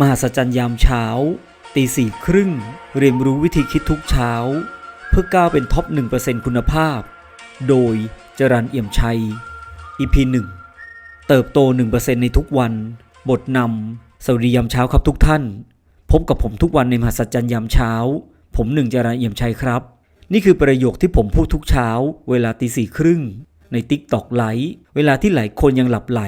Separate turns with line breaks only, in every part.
มหัศจรรย์ยามเช้า ตีสี่ครึ่ง เรียนรู้วิธีคิดทุกเช้า เพื่อก้าวเป็นท็อป 1%คุณภาพ โดยจรันเอี่ยมชัย EP 1 เติบโต 1%ในทุกวัน บทนำสวัสดียามเช้าครับทุกท่าน พบกับผมทุกวันในมหัศจรรย์ยามเช้า ผมหนึ่งจรันเอี่ยมชัยครับ นี่คือประโยคที่ผมพูดทุกเช้า เวลาตีสี่ครึ่งในติ๊กตอกไลฟ์เวลาที่หลายคนยังหลับไหล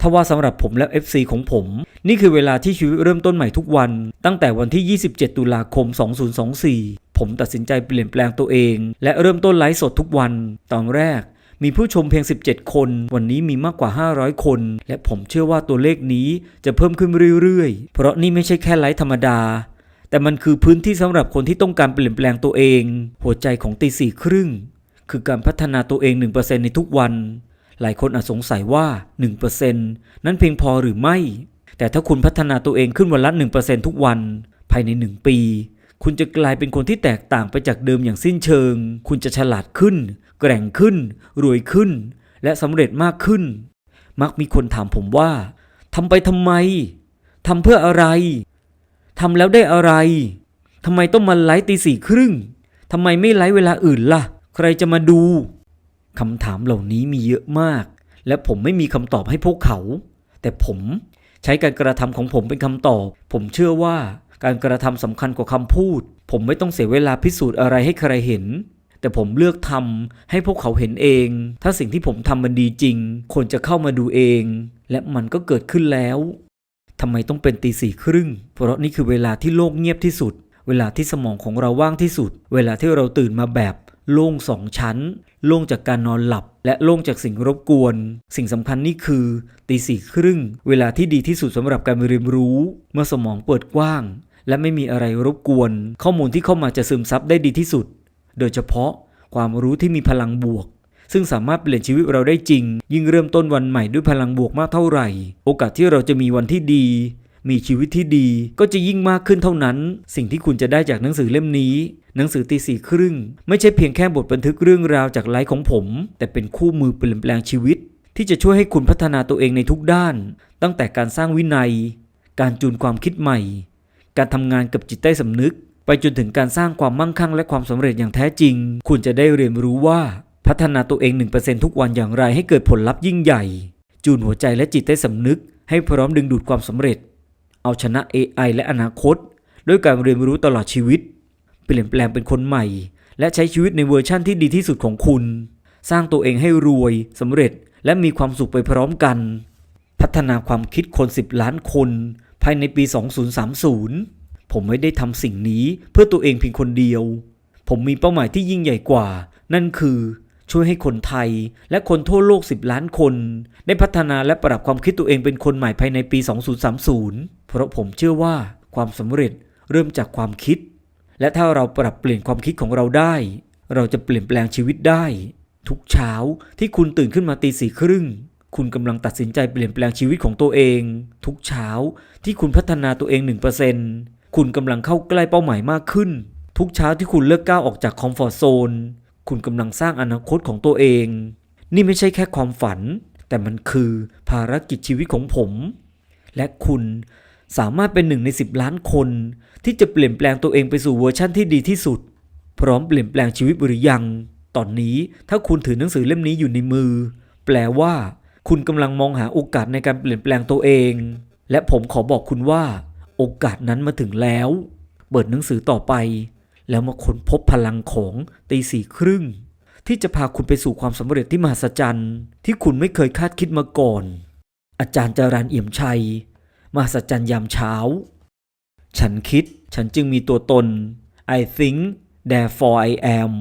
ทว่าสำหรับผมและ FC ของผม นี่คือเวลาที่ชีวิตเริ่มต้นใหม่ทุกวัน ตั้งแต่วันที่ 27 ตุลาคม 2024 ผมตัดสินใจเปลี่ยนแปลงตัวเอง และเริ่มต้นไลฟ์สดทุกวัน ตอนแรกมีผู้ชมเพียง 17 คน วันนี้มีมากกว่า 500 คน และผมเชื่อว่าตัวเลขนี้จะเพิ่มขึ้นเรื่อยๆ เพราะนี่ไม่ใช่แค่ไลฟ์ธรรมดา แต่มันคือพื้นที่สำหรับคนที่ต้องการเปลี่ยนแปลงตัวเอง หัวใจของตีสี่ครึ่งคือการพัฒนาตัวเอง 1%ในทุกวัน หลายคนอาจสงสัยว่า 1%นั้นเพียงพอหรือไม่ แต่ถ้าคุณพัฒนาตัวเองขึ้นวันละ 1%ทุกวัน ภายใน 1 ปี คุณจะกลายเป็นคนที่แตกต่างไปจากเดิมอย่างสิ้นเชิง คุณจะฉลาดขึ้น แกร่งขึ้น รวยขึ้น และสำเร็จมากขึ้น มักมีคนถามผมว่าทำไปทำไมทำเพื่ออะไรทำแล้วได้อะไรทำไมต้องมาไลฟ์ตีสี่ครึ่งทำไมไม่ไลฟ์เวลาอื่นล่ะ ใครจะมาดู คำถามเหล่านี้มีเยอะมาก และผมไม่มีคำตอบให้พวกเขา แต่ผมใช้การกระทำของผมเป็นคำตอบ ผมเชื่อว่าการกระทำสำคัญกว่าคำพูด ผมไม่ต้องเสียเวลาพิสูจน์อะไรให้ใครเห็น แต่ผมเลือกทำให้พวกเขาเห็นเอง ถ้าสิ่งที่ผมทำมันดีจริง คนจะเข้ามาดูเอง และมันก็เกิดขึ้นแล้วทำไมต้องเป็นตีสี่ครึ่ง เพราะนี่คือเวลาที่โลกเงียบที่สุด เวลาที่สมองของเราว่างที่สุด เวลาที่เราตื่นมาแบบ โล่งสองชั้น โล่งจากการนอนหลับ และโล่งจากสิ่งรบกวน สิ่งสำคัญนี่คือตีสี่ครึ่ง เวลาที่ดีที่สุดสำหรับการเรียนรู้ เมื่อสมองเปิดกว้าง และไม่มีอะไรรบกวน ข้อมูลที่เข้ามาจะซึมซับได้ดีที่สุด โดยเฉพาะความรู้ที่มีพลังบวก ซึ่งสามารถเปลี่ยนชีวิตเราได้จริง ยิ่งเริ่มต้นวันใหม่ด้วยพลังบวกมากเท่าไหร่ โอกาสที่เราจะมีวันที่ดี มีชีวิตที่ดีก็จะยิ่งมากขึ้นเท่านั้น สิ่งที่คุณจะได้จากหนังสือเล่มนี้ หนังสือตีสี่ครึ่ง ไม่ใช่เพียงแค่บทบันทึกเรื่องราวจากไลฟ์ของผม แต่เป็นคู่มือเปลี่ยนแปลงชีวิต ที่จะช่วยให้คุณพัฒนาตัวเองในทุกด้าน ตั้งแต่การสร้างวินัย การจูนความคิดใหม่ การทำงานกับจิตใต้สำนึก ไปจนถึงการสร้างความมั่งคั่งและความสำเร็จอย่างแท้จริง คุณจะได้เรียนรู้ว่าพัฒนาตัวเอง 1%ทุกวันอย่างไรให้เกิดผลลัพธ์ยิ่งใหญ่ จูนหัวใจและจิตใต้สำนึก ให้พร้อมดึงดูดความสำเร็จ เอาชนะ AI และอนาคต ด้วยการเรียนรู้ตลอดชีวิต เปลี่ยนแปลงเป็นคนใหม่ และใช้ชีวิตในเวอร์ชั่นที่ดีที่สุดของคุณ สร้างตัวเองให้รวยสำเร็จและมีความสุขไปพร้อมกัน พัฒนาความคิดคน 10 ล้านคน ภายในปี 2030 ผมไม่ได้ทำสิ่งนี้เพื่อตัวเองเพียงคนเดียว ผมมีเป้าหมายที่ยิ่งใหญ่กว่า นั่นคือ ช่วยให้คนไทยและคนทั่วโลก 10 ล้านคน ได้พัฒนาและปรับความคิดตัวเองเป็นคนใหม่ภายในปี 2030 เพราะผมเชื่อว่าความสำเร็จเริ่มจากความคิด และถ้าเราปรับเปลี่ยนความคิดของเราได้ เราจะเปลี่ยนแปลงชีวิตได้ ทุกเช้าที่คุณตื่นขึ้นมาตีสี่ครึ่งคุณกำลังตัดสินใจเปลี่ยนแปลงชีวิตของตัวเอง ทุกเช้าที่คุณพัฒนาตัวเอง 1%คุณกำลังเข้าใกล้เป้าหมายมากขึ้น ทุกเช้าที่คุณเลิกก้าวออกจากคอมฟอร์ทโซน คุณกำลังสร้างอนาคตของตัวเอง นี่ไม่ใช่แค่ความฝัน แต่มันคือภารกิจชีวิตของผม และคุณสามารถเป็นหนึ่งใน 10 ล้านคน ที่จะเปลี่ยนแปลงตัวเองไปสู่เวอร์ชั่นที่ดีที่สุด พร้อมเปลี่ยนแปลงชีวิตหรือยัง ตอนนี้ถ้าคุณถือหนังสือเล่มนี้อยู่ในมือ แปลว่า คุณกำลังมองหาโอกาสในการเปลี่ยนแปลงตัวเอง และผมขอบอกคุณว่า โอกาสนั้นมาถึงแล้ว เปิดหนังสือต่อไป แล้วมาค้นพบพลังของตีสี่ครึ่ง ที่จะพาคุณไปสู่ความสำเร็จที่มหัศจรรย์ที่คุณไม่เคยคาดคิดมาก่อน อาจารย์จารันเอี่ยมชัย มหัศจรรย์ยามเช้า ฉันคิดฉันจึงมีตัวตน I think therefore I am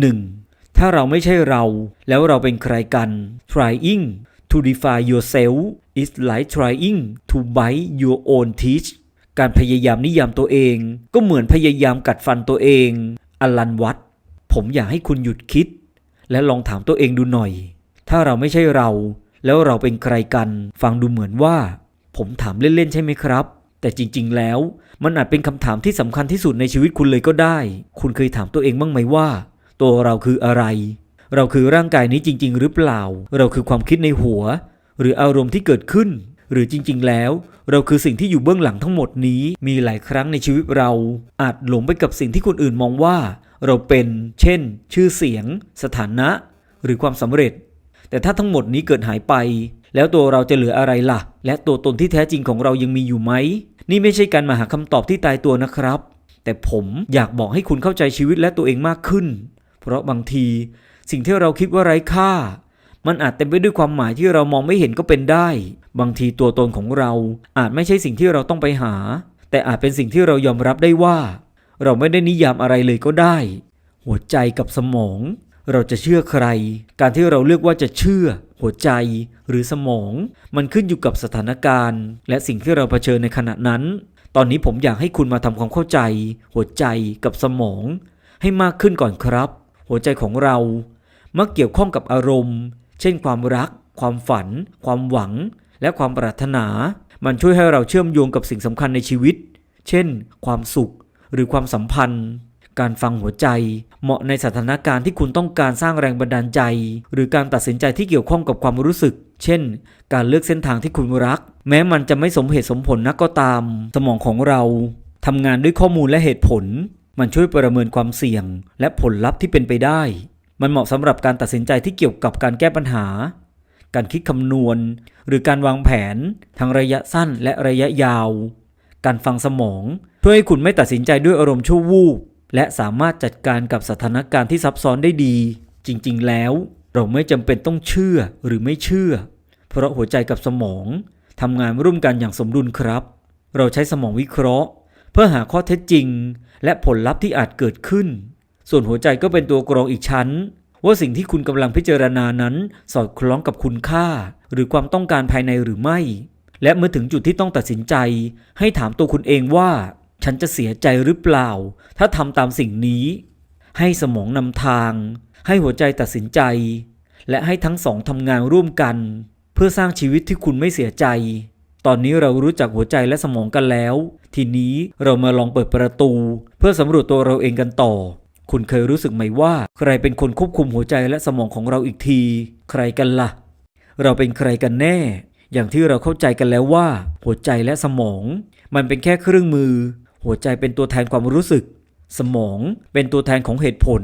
1. ถ้าเราไม่ใช่เราแล้วเราเป็นใครกัน trying to define yourself is like trying to bite your own teeth การพยายามนิยามตัวเอง ก็เหมือนพยายามกัดฟันตัวเองอลันวัตผมอยากให้คุณหยุดคิด และลองถามตัวเองดูหน่อย ถ้าเราไม่ใช่เรา แล้วเราเป็นใครกัน ฟังดูเหมือนว่า ผมถามเล่นๆใช่ไหมครับ แต่จริง ๆ แล้วมันอาจเป็นคำถามที่สำคัญที่สุดในชีวิตคุณเลยก็ได้ คุณเคยถามตัวเองบ้างไหมว่า ตัวเราคืออะไร เราคือร่างกายนี้จริง ๆ หรือเปล่า เราคือความคิดในหัว หรืออารมณ์ที่เกิดขึ้น หรือจริง ๆ แล้ว เราคือสิ่งที่อยู่เบื้องหลังทั้งหมดนี้ มีหลายครั้งในชีวิตเรา อาจหลงไปกับสิ่งที่คนอื่นมองว่า เราเป็น เช่น ชื่อเสียง สถานะ หรือความสำเร็จ แต่ถ้าทั้งหมดนี้เกิดหายไป แล้วตัวเราจะเหลืออะไรล่ะ และตัวตนที่แท้จริงของเรายังมีอยู่ไหม นี่ไม่ใช่การมาหาคำตอบที่ตายตัวนะครับ แต่ผมอยากบอกให้คุณเข้าใจชีวิตและตัวเองมากขึ้น เพราะบางที สิ่งที่เราคิดว่าไร้ค่า มันอาจเต็มไปด้วยความหมายที่เรามองไม่เห็นก็เป็นได้ บางทีตัวตนของเราอาจไม่ใช่สิ่งที่เราต้องไปหา แต่อาจเป็นสิ่งที่เรายอมรับได้ว่า เราไม่ได้นิยามอะไรเลยก็ได้ หัวใจกับสมอง เราจะเชื่อใคร การที่เราเลือกว่าจะเชื่อ หัวใจ หรือสมอง มันขึ้นอยู่กับสถานการณ์ และสิ่งที่เราเผชิญในขณะนั้น ตอนนี้ผมอยากให้คุณมาทำความเข้าใจ หัวใจกับสมอง ให้มากขึ้นก่อนครับ หัวใจของเรามักเกี่ยวข้องกับอารมณ์ เช่นความรัก ความฝัน ความหวัง และความปรารถนา มันช่วยให้เราเชื่อมโยงกับสิ่งสำคัญในชีวิต เช่น ความสุข หรือความสัมพันธ์ การฟังหัวใจ เหมาะในสถานการณ์ที่คุณต้องการสร้างแรงบันดาลใจ หรือการตัดสินใจที่เกี่ยวข้องกับความรู้สึก เช่น การเลือกเส้นทางที่คุณรัก แม้มันจะไม่สมเหตุสมผลนักก็ตาม สมองของเราทำงานด้วยข้อมูลและเหตุผล มันช่วยประเมินความเสี่ยง และผลลัพธ์ที่เป็นไปได้ มันเหมาะสำหรับการตัดสินใจที่เกี่ยวกับการแก้ปัญหา การคิดคำนวณ หรือการวางแผน ทั้งระยะสั้นและระยะยาว การฟังสมองเพื่อให้คุณไม่ตัดสินใจด้วยอารมณ์ชั่ววูบและสามารถจัดการกับสถานการณ์ที่ซับซ้อนได้ดี จริง ๆ แล้ว เราไม่จำเป็นต้องเชื่อหรือไม่เชื่อ เพราะหัวใจกับสมองทำงานร่วมกันอย่างสมดุลครับ เราใช้สมองวิเคราะห์ เพื่อหาข้อเท็จจริง และผลลัพธ์ที่อาจเกิดขึ้น ส่วนหัวใจก็เป็นตัวกรองอีกชั้น ว่าสิ่งที่คุณกำลังพิจารณานั้น สอดคล้องกับคุณค่า หรือความต้องการภายในหรือไม่ และเมื่อถึงจุดที่ต้องตัดสินใจ ให้ถามตัวคุณเองว่า ฉันจะเสียใจหรือเปล่า ถ้าทำตามสิ่งนี้ ให้สมองนำทาง ให้หัวใจตัดสินใจ และให้ทั้งสองทำงานร่วมกัน เพื่อสร้างชีวิตที่คุณไม่เสียใจตอนนี้เรารู้จักหัวใจและสมองกันแล้ว ทีนี้เรามาลองเปิดประตู เพื่อสำรวจตัวเราเองกันต่อ คุณเคยรู้สึกไหมว่า ใครเป็นคนควบคุมหัวใจและสมองของเราอีกที ใครกันละ่ะ เราเป็นใครกันแน่ อย่างที่เราเข้าใจกันแล้วว่า หัวใจและสมอง มันเป็นแค่เครื่องมือ หัวใจเป็นตัวแทนความรู้สึก สมองเป็นตัวแทนของเหตุผล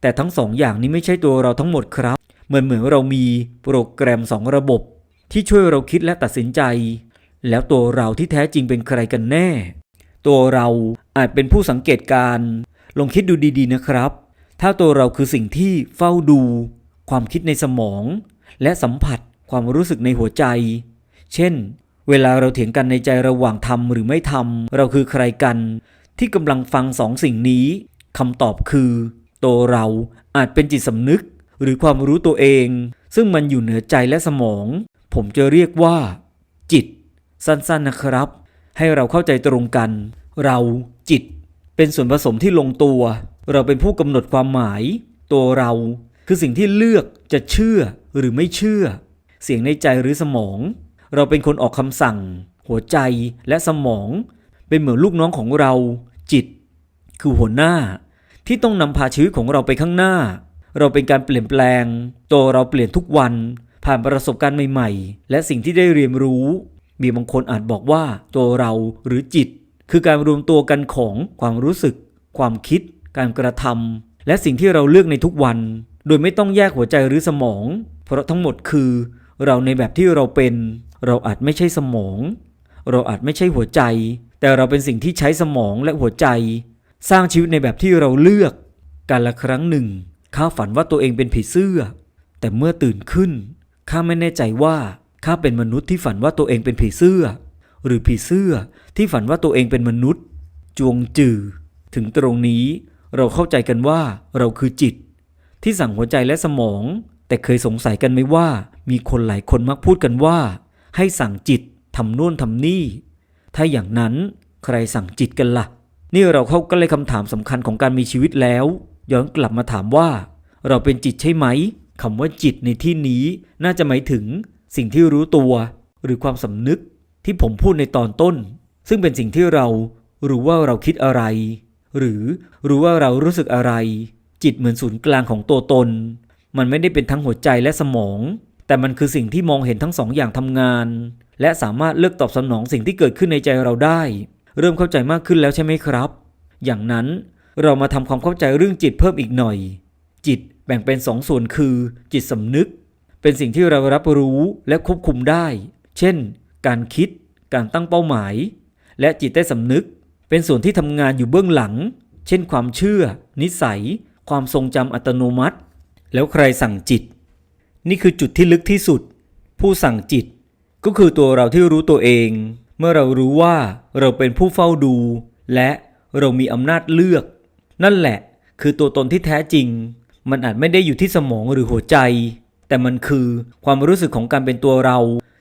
แต่ทั้งสองอย่างนี้ไม่ใช่ตัวเราทั้งหมดครับ เหมือนเหมือนเรามีโปรแกรมสองระบบ ที่ช่วยเราคิดและตัดสินใจ แล้วตัวเราที่แท้จริงเป็นใครกันแน่ ตัวเราอาจเป็นผู้สังเกตการณ์ ลองคิดดูดีๆนะครับ ถ้าตัวเราคือสิ่งที่เฝ้าดู ความคิดในสมอง และสัมผัสความรู้สึกในหัวใจ เช่น เวลาเราเถียงกันในใจระหว่างทำหรือไม่ทำเราคือใครกัน ที่กำลังฟังสองสิ่งนี้คำตอบคือ ตัวเราอาจเป็นจิตสำนึก หรือความรู้ตัวเอง ซึ่งมันอยู่เหนือใจและสมอง ผมจะเรียกว่า จิต สั้นๆนะครับ ให้เราเข้าใจตรงกัน เราจิต เป็นส่วนผสมที่ลงตัว เราเป็นผู้กำหนดความหมาย ตัวเราคือสิ่งที่เลือกจะเชื่อหรือไม่เชื่อ เสียงในใจหรือสมอง เราเป็นคนออกคำสั่ง หัวใจและสมอง เป็นเหมือนลูกน้องของเรา จิต คือหัวหน้า ที่ต้องนำพาชีวิตของเราไปข้างหน้า เราเป็นการเปลี่ยนแปลง ตัวเราเปลี่ยนทุกวัน ผ่านประสบการณ์ใหม่ ๆ และสิ่งที่ได้เรียนรู้ มีบางคนอาจบอกว่าตัวเราหรือจิต คือการรวมตัวกันของความรู้สึก ความคิด การกระทำและสิ่งที่เราเลือกในทุกวัน โดยไม่ต้องแยกหัวใจหรือสมอง เพราะทั้งหมดคือ เราในแบบที่เราเป็น เราอาจไม่ใช่สมอง เราอาจไม่ใช่หัวใจ แต่เราเป็นสิ่งที่ใช้สมองและหัวใจ สร้างชีวิตในแบบที่เราเลือกการละครั้งหนึ่งข้าฝันว่าตัวเองเป็นผีเสื้อ แต่เมื่อตื่นขึ้นข้าไม่แน่ใจว่าข้าเป็นมนุษย์ที่ฝันว่าตัวเองเป็นผีเสื้อ หรือผีเสื้อที่ฝันว่าตัวเองเป็นมนุษย์ จวงจือ ถึงตรงนี้เราเข้าใจกันว่าเราคือจิต ที่สั่งหัวใจและสมอง แต่เคยสงสัยกันไหมว่า มีคนหลายคนมักพูดกันว่า ให้สั่งจิตทำโน่นทำนี่ ถ้าอย่างนั้นใครสั่งจิตกันละ่ะ นี่เราเข้าใกล้คำถามสำคัญของการมีชีวิตแล้ว ย้อนกลับมาถามว่า เราเป็นจิตใช่ไหมคำว่าจิตในที่นี้น่าจะหมายถึงสิ่งที่รู้ตัว หรือความสำนึก ที่ผมพูดในตอนต้น ซึ่งเป็นสิ่งที่เรารู้ว่าเราคิดอะไร หรือรู้ว่าเรารู้สึกอะไร จิตเหมือนศูนย์กลางของตัวตน มันไม่ได้เป็นทั้งหัวใจและสมอง แต่มันคือสิ่งที่มองเห็นทั้งสองอย่างทำงาน และสามารถเลือกตอบสนองสิ่งที่เกิดขึ้นในใจเราได้ เริ่มเข้าใจมากขึ้นแล้วใช่ไหมครับ อย่างนั้นเรามาทำความเข้าใจเรื่องจิตเพิ่มอีกหน่อย จิตแบ่งเป็นสองส่วนคือ จิตสำนึก เป็นสิ่งที่เรารับรู้และควบคุมได้ เช่น การคิด การตั้งเป้าหมาย และจิตใต้สำนึก เป็นส่วนที่ทำงานอยู่เบื้องหลัง เช่นความเชื่อ นิสัย ความทรงจำอัตโนมัติ แล้วใครสั่งจิต นี่คือจุดที่ลึกที่สุด ผู้สั่งจิต ก็คือตัวเราที่รู้ตัวเอง เมื่อเรารู้ว่าเราเป็นผู้เฝ้าดู และเรามีอำนาจเลือก นั่นแหละ คือตัวตนที่แท้จริง มันอาจไม่ได้อยู่ที่สมองหรือหัวใจ แต่มันคือความรู้สึกของการเป็นตัวเรา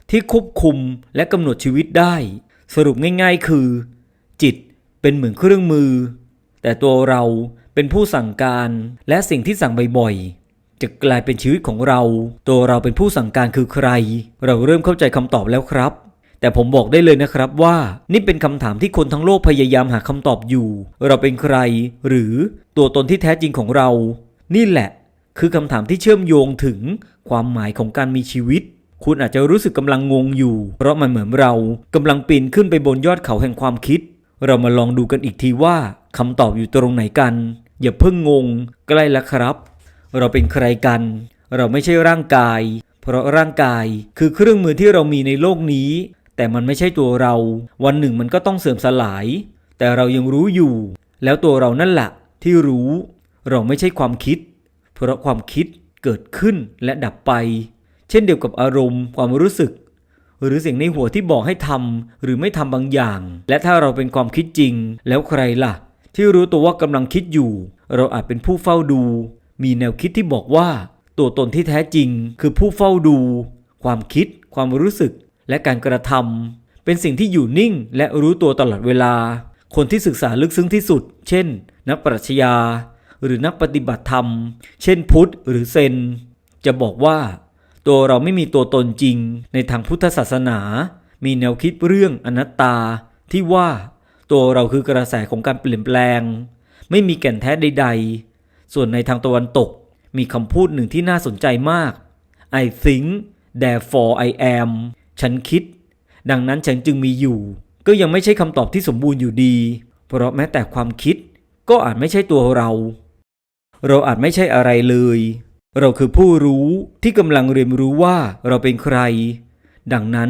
ที่ควบคุมและกำหนดชีวิตได้ สรุปง่ายๆคือ จิตเป็นเหมือนเครื่องมือ แต่ตัวเราเป็นผู้สั่งการและสิ่งที่สั่งบ่อยๆจะกลายเป็นชีวิตของเรา ตัวเราเป็นผู้สั่งการคือใคร เราเริ่มเข้าใจคำตอบแล้วครับ แต่ผมบอกได้เลยนะครับว่า นี่เป็นคำถามที่คนทั้งโลกพยายามหาคำตอบอยู่ เราเป็นใคร หรือตัวตนที่แท้จริงของเรา นี่แหละ คือคำถามที่เชื่อมโยงถึงความหมายของการมีชีวิต คุณอาจจะรู้สึกกำลังงงอยู่ เพราะมันเหมือนเรากำลังปีนขึ้นไปบนยอดเขาแห่งความคิด เรามาลองดูกันอีกทีว่าคำตอบอยู่ตรงไหนกัน อย่าเพิ่งงง ใกล้แล้วครับ เราเป็นใครกัน เราไม่ใช่ร่างกาย เพราะร่างกายคือเครื่องมือที่เรามีในโลกนี้ แต่มันไม่ใช่ตัวเรา วันหนึ่งมันก็ต้องเสื่อมสลาย แต่เรายังรู้อยู่ แล้วตัวเรานั่นแหละที่รู้ เราไม่ใช่ความคิด เพราะความคิดเกิดขึ้นและดับไป เช่นเดียวกับอารมณ์ ความรู้สึก หรือเสียงในหัวที่บอกให้ทำหรือไม่ทำบางอย่าง และถ้าเราเป็นความคิดจริง แล้วใครล่ะ ที่รู้ตัวว่ากำลังคิดอยู่ เราอาจเป็นผู้เฝ้าดู มีแนวคิดที่บอกว่า ตัวตนที่แท้จริง คือผู้เฝ้าดู ความคิด ความรู้สึก และการกระทำเป็นสิ่งที่อยู่นิ่งและรู้ตัวตลอดเวลา คนที่ศึกษาลึกซึ้งที่สุด เช่น นักปรัชญาหรือนักปฏิบัติธรรม เช่นพุทธหรือเซน จะบอกว่า ตัวเราไม่มีตัวตนจริงในทางพุทธศาสนา มีแนวคิดเรื่องอนัตตา ที่ว่าตัวเราคือกระแสของการเปลี่ยนแปลง ไม่มีแก่นแท้ใด ๆ ส่วนในทางตะวันตกมีคำพูดหนึ่งที่น่าสนใจมาก I think therefore I am ฉันคิด ดังนั้นฉันจึงมีอยู่ ก็ยังไม่ใช่คำตอบที่สมบูรณ์อยู่ดี เพราะแม้แต่ความคิดก็อาจไม่ใช่ตัวเรา เราอาจไม่ใช่อะไรเลย เราคือผู้รู้ที่กำลังเรียนรู้ว่าเราเป็นใคร ดังนั้น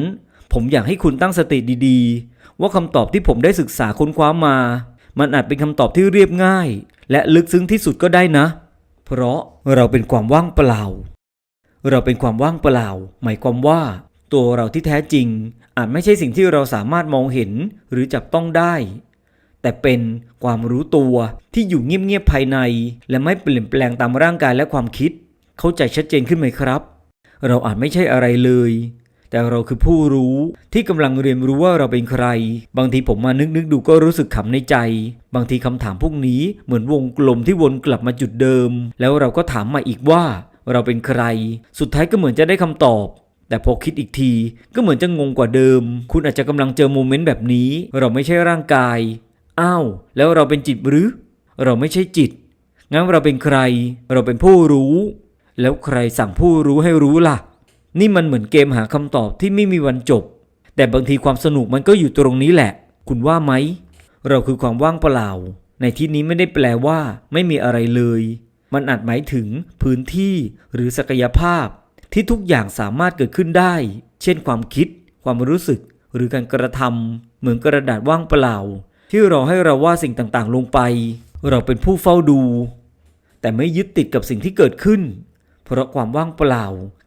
ผมอยากให้คุณตั้งสติดีๆ ว่าคำตอบที่ผมได้ศึกษาค้นคว้ามา มันอาจเป็นคำตอบที่เรียบง่าย และลึกซึ้งที่สุดก็ได้นะ เพราะเราเป็นความว่างเปล่า เราเป็นความว่างเปล่า หมายความว่า ตัวเราที่แท้จริง อาจไม่ใช่สิ่งที่เราสามารถมองเห็นหรือจับต้องได้ แต่เป็นความรู้ตัวที่อยู่เงียบๆภายใน และไม่เปลี่ยนแปลงตามร่างกายและความคิด เข้าใจชัดเจนขึ้นไหมครับ เราอาจไม่ใช่อะไรเลย แต่เราคือผู้รู้ที่กำลังเรียนรู้ว่าเราเป็นใคร บางทีผมมานึกนึกๆดูก็รู้สึกขำในใจ บางทีคำถามพวกนี้เหมือนวงกลมที่วนกลับมาจุดเดิม แล้วเราก็ถามมาอีกว่า เราเป็นใคร สุดท้ายก็เหมือนจะได้คำตอบแต่พอคิดอีกทีก็เหมือนจะงงกว่าเดิม คุณอาจจะกำลังเจอโมเมนต์แบบนี้ เราไม่ใช่ร่างกาย อ้าว แล้วเราเป็นจิตหรือ เราไม่ใช่จิต งั้นเราเป็นใคร เราเป็นผู้รู้ แล้วใครสั่งผู้รู้ให้รู้ล่ะ นี่มันเหมือนเกมหาคำตอบที่ไม่มีวันจบ แต่บางทีความสนุกมันก็อยู่ตรงนี้แหละ คุณว่าไหม เราคือความว่างเปล่า ในที่นี้ไม่ได้แปลว่า ไม่มีอะไรเลย มันอาจหมายถึงพื้นที่หรือศักยภาพ ที่ทุกอย่างสามารถเกิดขึ้นได้ เช่นความคิด ความรู้สึก หรือการกระทำเหมือนกระดาษว่างเปล่า ที่รอให้เราว่าสิ่งต่างๆ ลงไป เราเป็นผู้เฝ้าดู แต่ไม่ยึดติดกับสิ่งที่เกิดขึ้น เพราะความว่างเปล่า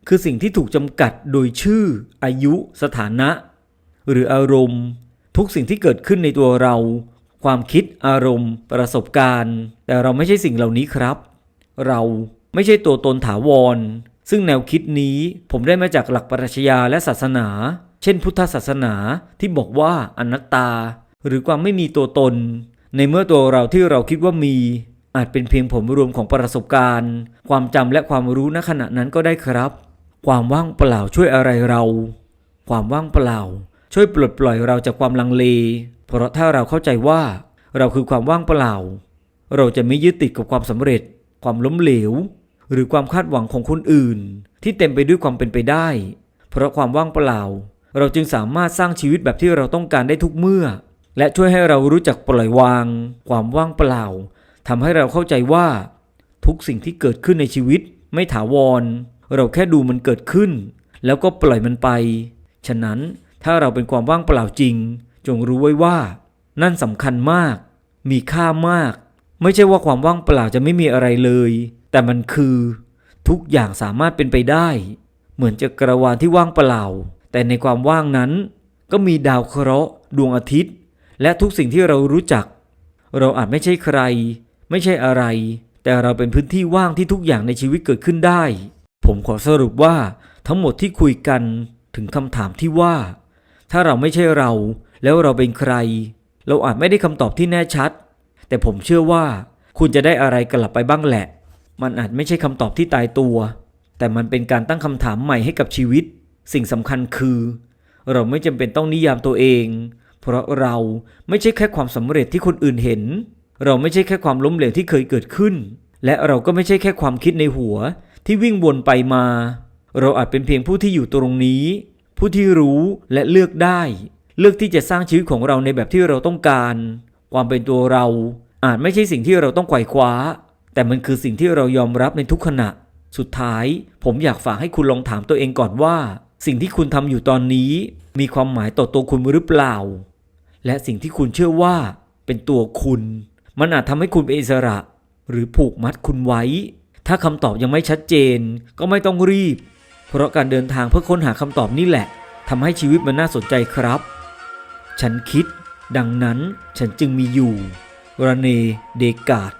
คือสิ่งที่ถูกจำกัดโดยชื่อ อายุ สถานะ หรืออารมณ์ ทุกสิ่งที่เกิดขึ้นในตัวเรา ความคิดอารมณ์ ประสบการณ์ แต่เราไม่ใช่สิ่งเหล่านี้ครับ เราไม่ใช่ตัวตนถาวร ซึ่งแนวคิดนี้ผมได้มาจากหลักปรัชญาและศาสนา เช่น พุทธศาสนาที่บอกว่าอนัตตา หรือความไม่มีตัวตน ในเมื่อตัวเราที่เราคิดว่ามี อาจเป็นเพียงผลรวมของประสบการณ์ ความจำและความรู้ณขณะนั้นก็ได้ครับ ความว่างเปล่าช่วยอะไรเรา ความว่างเปล่า ช่วยปลดปล่อยเราจากความลังเล เพราะถ้าเราเข้าใจว่า เราคือความว่างเปล่า เราจะไม่ยึดติดกับความสำเร็จ ความล้มเหลว หรือความคาดหวังของคนอื่น ที่เต็มไปด้วยความเป็นไปได้ เพราะความว่างเปล่า เราจึงสามารถสร้างชีวิตแบบที่เราต้องการได้ทุกเมื่อ และช่วยให้เรารู้จักปล่อยวาง ความว่างเปล่า ทำให้เราเข้าใจว่า ทุกสิ่งที่เกิดขึ้นในชีวิต ไม่ถาวร เราแค่ดูมันเกิดขึ้น แล้วก็ปล่อยมันไป ฉะนั้นถ้าเราเป็นความว่างเปล่าจริง จงรู้ไว้ว่า นั่นสำคัญมาก มีค่ามาก ไม่ใช่ว่าความว่างเปล่าจะไม่มีอะไรเลย แต่มันคือ ทุกอย่างสามารถเป็นไปได้ เหมือนจักรวาลที่ว่างเปล่า แต่ในความว่างนั้น ก็มีดาวเคราะห์ ดวงอาทิตย์ และทุกสิ่งที่เรารู้จัก เราอาจไม่ใช่ใคร ไม่ใช่อะไร แต่เราเป็นพื้นที่ว่างที่ทุกอย่างในชีวิตเกิดขึ้นได้ ผมขอสรุปว่าทั้งหมดที่คุยกันถึงคำถามที่ว่า ถ้าเราไม่ใช่เรา แล้วเราเป็นใคร เราอาจไม่ได้คำตอบที่แน่ชัด แต่ผมเชื่อว่า คุณจะได้อะไรกลับไปบ้างแหละ มันอาจไม่ใช่คำตอบที่ตายตัว แต่มันเป็นการตั้งคำถามใหม่ให้กับชีวิต สิ่งสำคัญคือ เราไม่จำเป็นต้องนิยามตัวเอง เพราะเราไม่ใช่แค่ความสำเร็จที่คนอื่นเห็น เราไม่ใช่แค่ความล้มเหลวที่เคยเกิดขึ้น และเราก็ไม่ใช่แค่ความคิดในหัว ที่วิ่งวนไปมา เราอาจเป็นเพียงผู้ที่อยู่ตรงนี้ ผู้ที่รู้และเลือกได้ เลือกที่จะสร้างชีวิตของเราในแบบที่เราต้องการ ความเป็นตัวเรา อาจไม่ใช่สิ่งที่เราต้องไขว่คว้า แต่มันคือสิ่งที่เรายอมรับในทุกขณะ สุดท้าย ผมอยากฝากให้คุณลองถามตัวเองก่อนว่า สิ่งที่คุณทำอยู่ตอนนี้ มีความหมายต่อตัวคุณหรือเปล่า และสิ่งที่คุณเชื่อว่า เป็นตัวคุณ มันอาจทำให้คุณเป็นอิสระ หรือผูกมัดคุณไว้ ถ้าคำตอบยังไม่ชัดเจน ก็ไม่ต้องรีบ เพราะการเดินทางเพื่อค้นหาคำตอบนี่แหละทำให้ชีวิตมันน่าสนใจครับ ฉันคิด ดังนั้นฉันจึงมีอยู่รเนเดกาด